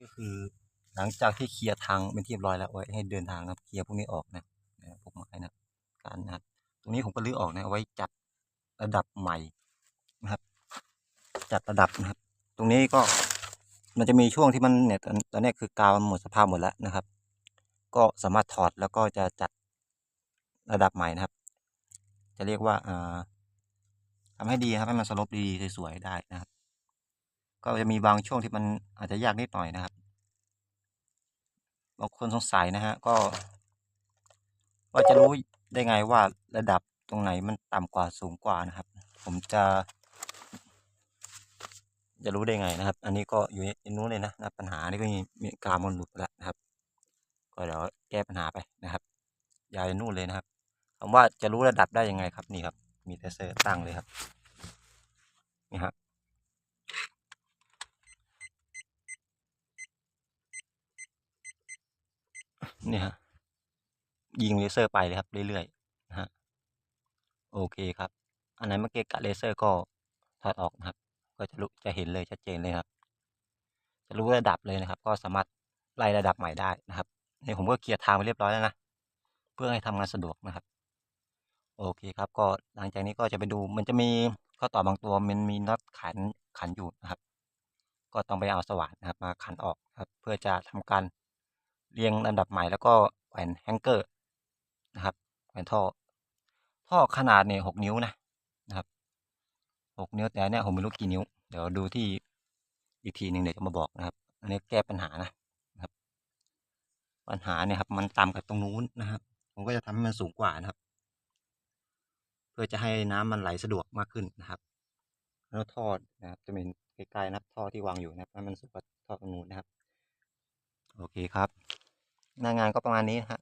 ก็คือ หลังจากที่เคลียร์ทางเป็นที่เรียบร้อยแล้วไว้ให้เดินทางนะเคลียร์พวกนี้ออกนะพวกไม้นะการนะตรงนี้ผมก็รื้อออกนะเอาไว้จัดระดับใหม่นะครับ จัดระดับนะครับ ตรงนี้ก็มันจะมีช่วงที่มันเนี่ยตอนนี้คือกาวมันหมดสภาพหมดแล้วนะครับ ก็สามารถถอดแล้วก็จะจัดระดับใหม่นะครับ จะเรียกว่าอ่าทำให้ดีครับให้มันสลบดีๆสวยๆได้นะครับ ก็จะมีบางช่วงที่มันอาจจะยากนิดหน่อยนะครับ บางคนสงสัยนะฮะก็ ว่าจะรู้ได้ไงว่าระดับตรงไหนมันต่ำกว่าสูงกว่านะครับ ผมจะ จะรู้ได้ไงนะครับ อันนี้ก็อยู่ในนู้นเลยนะนะปัญหานี่ก็มีมีกามมันหลุดแล้วนะครับ ก็เดี๋ยวแก้ปัญหาไปนะครับยาวนู่นเลยนะครับคำว่าจะรู้ระดับได้ยังไงครับนี่ครับ มีเทเซอร์ตั้งเลยครับนี่ฮะ นี่ฮะยิงเลเซอร์ไปเลยครับเรื่อยๆนะฮะโอเคครับ อันไหนเมื่อกี้กะเลเซอร์ก็ถอดออกนะครับ ก็จะรู้จะเห็นเลยชัดเจนเลยครับ จะรู้ระดับเลยนะครับ ก็สามารถไล่ระดับใหม่ได้นะครับนี่ผมก็เคลียร์ทางไปเรียบร้อยแล้วนะเพื่อให้ทำงานสะดวกนะครับ โอเคครับ ก็หลังจากนี้ก็จะไปดู มันจะมีข้อต่อบางตัวมันมีน็อตขันขันอยู่นะครับ ก็ต้องไปเอาสว่านนะครับ มาขันออกครับ เพื่อจะทำการ เรียงลำดับใหม่แล้วก็แขวนแฮงเกอร์นะครับแขวนท่อ ท่อขนาดเนี่ยหกนิ้วนะนะครับหกนิ้วแต่เนี่ยผมไม่รู้กี่นิ้ว เดี๋ยวดูที่อีกทีหนึ่งเดี๋ยวจะมาบอกนะครับ อันนี้แก้ปัญหานะนะครับ ปัญหาเนี่ยครับ มันต่ำกับตรงนู้นนะครับ ผมก็จะทำให้มันสูงกว่านะครับ เพื่อจะให้น้ำมันไหลสะดวกมากขึ้นนะครับแล้วท่อนะครับ จะเป็นใกล้ๆนับท่อที่วางอยู่นะครับให้มันสูงกว่าท่อตรงนู้นนะครับ โอเคครับ หน้างานก็ประมาณนี้นะฮะ